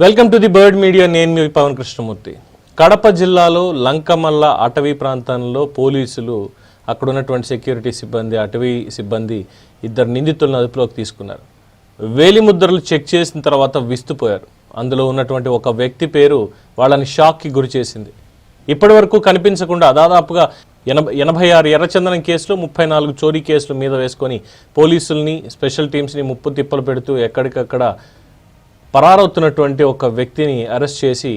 Welcome to the bird media. నేను మీ పవన్ కృష్ణమూర్తి. కడప జిల్లాలో లంకమల్ల అటవీ ప్రాంతంలో పోలీసులు అక్కడ ఉన్నటువంటి సెక్యూరిటీ సిబ్బంది అటవీ సిబ్బంది ఇద్దరు నిందితులను అదుపులోకి తీసుకున్నారు. వేలి ముద్రలు చెక్ చేసిన తర్వాత విస్తుపోయారు. అందులో ఉన్నటువంటి ఒక వ్యక్తి పేరు వాళ్ళని షాక్కి గురి చేసింది. ఇప్పటి వరకు కనిపించకుండా దాదాపుగా ఎనభై ఎనభై ఆరు ఎర్రచందనం కేసులు ముప్పై నాలుగు చోరీ కేసులు మీద వేసుకొని పోలీసుల్ని స్పెషల్ టీమ్స్ని ముప్పు తిప్పలు పెడుతూ ఎక్కడికక్కడ పరారవుతున్నటువంటి ఒక వ్యక్తిని అరెస్ట్ చేసి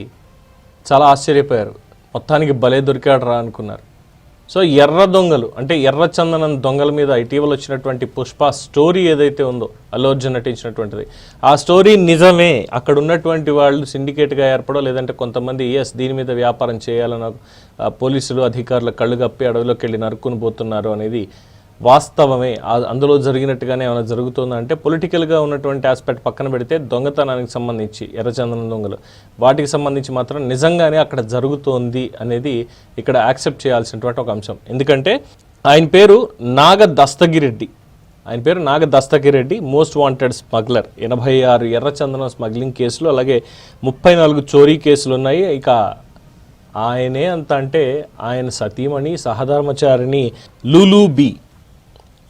చాలా ఆశ్చర్యపోయారు. మొత్తానికి భలే దొరికాడు రా అనుకున్నారు. సో ఎర్ర దొంగలు అంటే ఎర్ర చందనం దొంగల మీద ఇటీవల వచ్చినటువంటి పుష్ప స్టోరీ ఏదైతే ఉందో అల్లు అర్జున్ నటించినటువంటిది ఆ స్టోరీ నిజమే. అక్కడ ఉన్నటువంటి వాళ్ళు సిండికేట్గా ఏర్పడో లేదంటే కొంతమంది ఎస్ దీని మీద వ్యాపారం చేయాలని పోలీసులు అధికారులు కళ్ళు కప్పి అడవిలోకి వెళ్ళి నరుక్కుని పోతున్నారు అనేది వాస్తవమే. అందులో జరిగినట్టుగానే ఏమైనా జరుగుతుందా అంటే పొలిటికల్గా ఉన్నటువంటి ఆస్పెక్ట్ పక్కన పెడితే దొంగతనానికి సంబంధించి ఎర్రచందనం దొంగలు. వాటికి సంబంధించి మాత్రం నిజంగానే అక్కడ జరుగుతోంది అనేది ఇక్కడ యాక్సెప్ట్ చేయాల్సినటువంటి ఒక అంశం. ఎందుకంటే ఆయన పేరు నాగ దస్తగిరెడ్డి ఆయన పేరు Naga Dastagireddy most wanted smuggler. ఎనభై ఆరు ఎర్రచందనం స్మగ్లింగ్ కేసులు అలాగే ముప్పై నాలుగు చోరీ కేసులు ఉన్నాయి. ఇక ఆయనే అంత అంటే ఆయన సతీమణి సహధర్మచారిణి లూలూ బి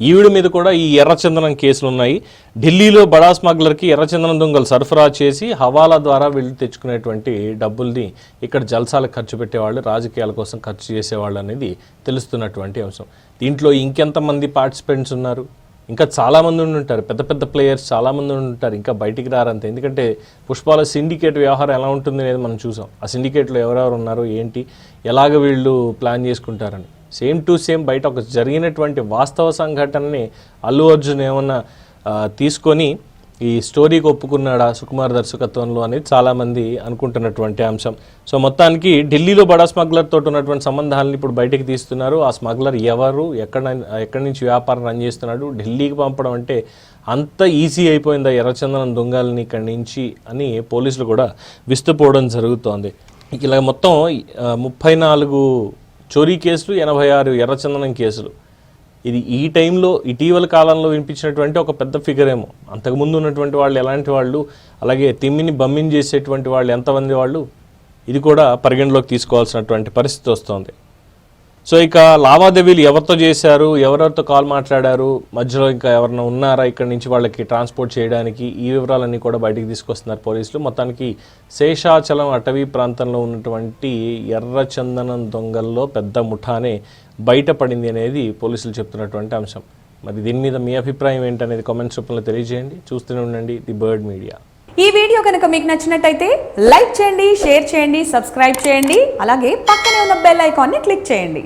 ఈవిడ మీద కూడా ఈ ఎర్రచందనం కేసులు ఉన్నాయి ఢిల్లీలో బడా స్మగ్లర్కి ఎర్రచందనం దొంగలు సరఫరా చేసి హవాలా ద్వారా వీళ్ళు తెచ్చుకునేటువంటి డబ్బుల్ని ఇక్కడ జల్సాలకు ఖర్చు పెట్టేవాళ్ళు రాజకీయాల కోసం ఖర్చు చేసేవాళ్ళు అనేది తెలుస్తున్నటువంటి అంశం. దీంట్లో ఇంకెంతమంది పార్టిసిపెంట్స్ ఉన్నారు? ఇంకా చాలామంది ఉండి ఉంటారు. పెద్ద పెద్ద ప్లేయర్స్ చాలామంది ఉండి ఉంటారు. ఇంకా బయటికి రారంత. ఎందుకంటే పుష్పాల సిండికేట్ వ్యవహారం ఎలా ఉంటుంది అనేది మనం చూసాం. ఆ సిండికేట్లో ఎవరెవరు ఉన్నారు? ఏంటి? ఎలాగ వీళ్ళు ప్లాన్ చేసుకుంటారని. సేమ్ టు సేమ్ బయట ఒక జరిగినటువంటి వాస్తవ సంఘటనని అల్లు అర్జున్ ఏమన్నా తీసుకొని ఈ స్టోరీకి ఒప్పుకున్నాడా సుకుమార్ దర్శకత్వంలో అనేది చాలామంది అనుకుంటున్నటువంటి అంశం. సో మొత్తానికి ఢిల్లీలో బడా స్మగ్లర్ తోటి ఉన్నటువంటి సంబంధాలను ఇప్పుడు బయటికి తీస్తున్నారు. ఆ స్మగ్లర్ ఎవరు ఎక్కడ ఎక్కడి నుంచి వ్యాపారం రన్ చేస్తున్నాడు ఢిల్లీకి పంపడం అంటే అంత ఈజీ అయిపోయిందా ఎర్రచందనం దొంగల్ని ఇక్కడి నుంచి అని పోలీసులు కూడా విస్తుపోవడం జరుగుతోంది. ఇలా మొత్తం ముప్పై నాలుగు చోరీ కేసులు ఎనభై ఆరు ఎర్రచందనం కేసులు. ఇది ఈ టైంలో ఇటీవల కాలంలో వినిపించినటువంటి ఒక పెద్ద ఫిగర్ ఏమో అంతకుముందు ఉన్నటువంటి వాళ్ళు ఎలాంటి వాళ్ళు అలాగే తిమ్మిని బమ్మిని చేసేటువంటి వాళ్ళు ఎంతమంది వాళ్ళు ఇది కూడా పరిగణలోకి తీసుకోవాల్సినటువంటి పరిస్థితి వస్తుంది. సో ఇక లావాదేవీలు ఎవరితో చేశారు ఎవరెవరితో కాల్ మాట్లాడారు మధ్యలో ఇంకా ఎవరైనా ఉన్నారా ఇక్కడ నుంచి వాళ్ళకి ట్రాన్స్పోర్ట్ చేయడానికి? ఈ వివరాలన్నీ కూడా బయటికి తీసుకొస్తున్నారు పోలీసులు. మొత్తానికి శేషాచలం అటవీ ప్రాంతంలో ఉన్నటువంటి ఎర్రచందనం దొంగల్లో పెద్ద ముఠానే బయటపడింది అనేది పోలీసులు చెప్తున్నటువంటి అంశం. మరి దీని మీద మీ అభిప్రాయం ఏంటనేది కామెంట్స్ రూపంలో తెలియజేయండి. చూస్తూనే ఉండండి ది బర్డ్ మీడియా. ఈ వీడియో కనుక మీకు నచ్చినట్టయితే లైక్ చేయండి షేర్ చేయండి సబ్స్క్రైబ్ చేయండి అలాగే పక్కనే ఉన్న బెల్ ఐకాన్ని క్లిక్ చేయండి.